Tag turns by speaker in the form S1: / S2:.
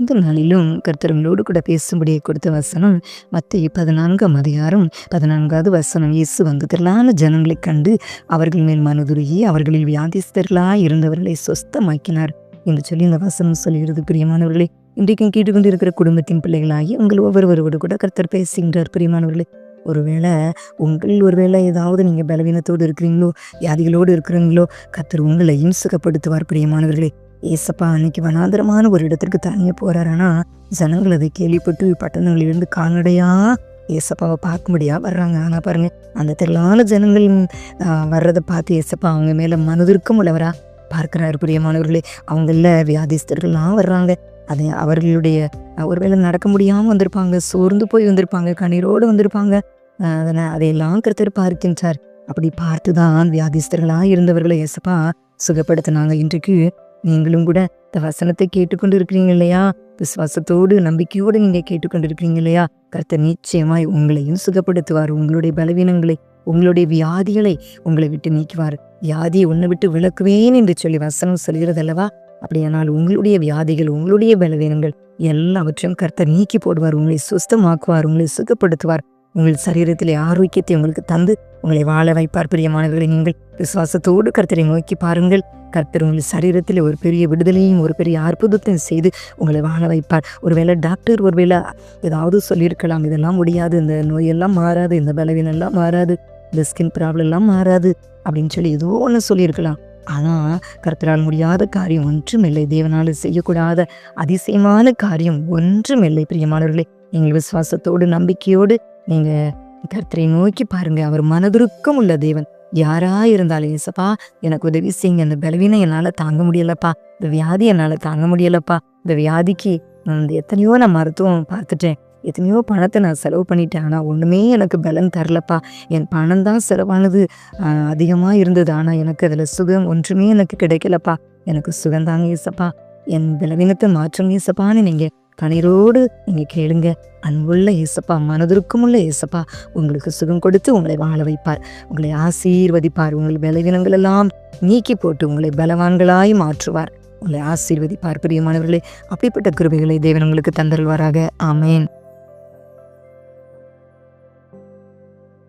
S1: இந்த நாளிலும் கர்த்தர்களோடு கூட பேசும்படியை கொடுத்த வசனம் மத்திய பதினான்காம் அதிகாரம் பதினான்காவது வசனம். இயேசு வந்து திரளான ஜனங்களை கண்டு அவர்கள் மேல் மனதுருகி அவர்களில் வியாதிஸ்தர்களாய் இருந்தவர்களை சொஸ்தமாக்கினார் என்று சொல்லி இந்த வசனம் சொல்கிறது பிரியமானவர்களே இன்றைக்கும் கேட்டுக்கொண்டிருக்கிற குடும்பத்தின் பிள்ளைகளாகி உங்கள் ஒவ்வொருவரோடு கூட கர்த்தர் பேசுகின்றார். பிரியமானவர்களே ஒருவேளை உங்கள் ஒருவேளை ஏதாவது நீங்கள் பலவீனத்தோடு இருக்கிறீங்களோ வியாதிகளோடு இருக்கிறீங்களோ கர்த்தர் உங்களையும் சுகப்படுத்துவார். பிரியமானவர்களே ஏசப்பா அன்னைக்கு வனாந்தரமான ஒரு இடத்திற்கு தனியாக போறாரானா ஜனங்கள் அதை கேள்விப்பட்டு பட்டணங்களிலிருந்து கால்நடையா ஏசப்பாவை பார்க்கும்படியா வர்றாங்க. ஆனால் பாருங்க அந்த திரளான ஜனங்கள் வர்றதை பார்த்து ஏசப்பா அவங்க மேலே மனதிற்கும் உள்ளவரா பார்க்குறாரு பிரியமானவர்களே. அவங்கள வியாதிஸ்தர்கள்லாம் வர்றாங்க. அதை அவர்களுடைய ஒருவேளை நடக்க முடியாமல் வந்திருப்பாங்க சோர்ந்து போய் வந்திருப்பாங்க கண்ணீரோடு வந்திருப்பாங்க. அஹ், அதனை அதையெல்லாம் கருத்தர் பார்க்கின்றார். அப்படி பார்த்து தான் வியாதிஸ்தர்களாக இருந்தவர்களை ஏசப்பா சுகப்படுத்தினாங்க. இன்றைக்கு நீங்களும் கூட இந்த வசனத்தை கேட்டுக்கொண்டு இருக்கிறீங்க இல்லையா விசுவாசத்தோடு நம்பிக்கையோடு நீங்க கேட்டுக்கொண்டு இருக்கிறீங்க இல்லையா கர்த்தர் நிச்சயமாய் உங்களையும் சுகப்படுத்துவார். உங்களுடைய பலவீனங்களை உங்களுடைய வியாதிகளை உங்களை விட்டு நீக்குவார். வியாதியை உன்னை விட்டு விளக்குவேன் என்று சொல்லி வசனம் சொல்கிறது அல்லவா அப்படியானால் உங்களுடைய வியாதிகள் உங்களுடைய பலவீனங்கள் எல்லாவற்றையும் கர்த்தர் நீக்கி போடுவார். உங்களை சுஸ்தமாக்குவார். உங்களை சுகப்படுத்துவார். உங்கள் சரீரத்திலே ஆரோக்கியத்தை உங்களுக்கு தந்து உங்களை வாழ வைப்பார். பிரியமானவர்களை நீங்கள் விசுவாசத்தோடு கர்த்தரை நோக்கி பாருங்கள். கர்த்தர் உங்கள் சரீரத்தில் ஒரு பெரிய விடுதலையும் ஒரு பெரிய அற்புதத்தையும் செய்து உங்களை வாழ வைப்பார். ஒருவேளை டாக்டர் ஒருவேளை ஏதாவது சொல்லியிருக்கலாம். இதெல்லாம் முடியாது. இந்த நோயெல்லாம் மாறாது. இந்த பலவீனம்லாம் மாறாது. இந்த ஸ்கின் ப்ராப்ளம்லாம் மாறாது அப்படின்னு சொல்லி ஏதோ ஒன்று சொல்லியிருக்கலாம். ஆனால் கர்த்தரால் முடியாத காரியம் ஒன்றுமில்லை தேவனால் செய்யக்கூடாத அதிசயமான காரியம் ஒன்றுமில்லை பிரியமானவர்களே நீங்கள் விசுவாசத்தோடு நம்பிக்கையோடு நீங்கள் கர்த்தரை நோக்கி பாருங்க. அவர் மனதுருக்கம் உள்ள தேவன். யாரா இருந்தாலும் ஏசப்பா எனக்கு உதவி செய்யுங்க. இந்த பலவீனம் என்னால் தாங்க முடியலப்பா. இந்த வியாதி என்னால் தாங்க முடியலப்பா. இந்த வியாதிக்கு நான் இந்த எத்தனையோ நான் மருத்துவம் பார்த்துட்டேன். எத்தனையோ பணத்தை நான் செலவு பண்ணிட்டேன். ஆனால் ஒன்றுமே எனக்கு பலன் தரலப்பா. என் பணம் தான் செலவானது அதிகமாக இருந்தது. ஆனால் எனக்கு அதில் சுகம் ஒன்றுமே எனக்கு கிடைக்கலப்பா. எனக்கு சுகம் தாங்க ஏசப்பா. என் பலவீனத்தை மாற்றம் ஏசப்பான்னு நீங்கள் கண்ணீரோடு நீங்கள் கேளுங்க. அன்புள்ள ஏசப்பா மனதிற்குமுள்ள ஏசப்பா உங்களுக்கு சுகம் கொடுத்து உங்களை வாழ வைப்பார். உங்களை ஆசீர்வதிப்பார். உங்கள் பலவீனங்கள் எல்லாம் நீக்கி போட்டு உங்களை பலவான்களாய் மாற்றுவார். உங்களை ஆசீர்வதிப்பார். பிரியமானவர்களே அப்படிப்பட்ட கிருபைகளை தேவன் உங்களுக்கு தந்தருள்வாராக. ஆமேன்.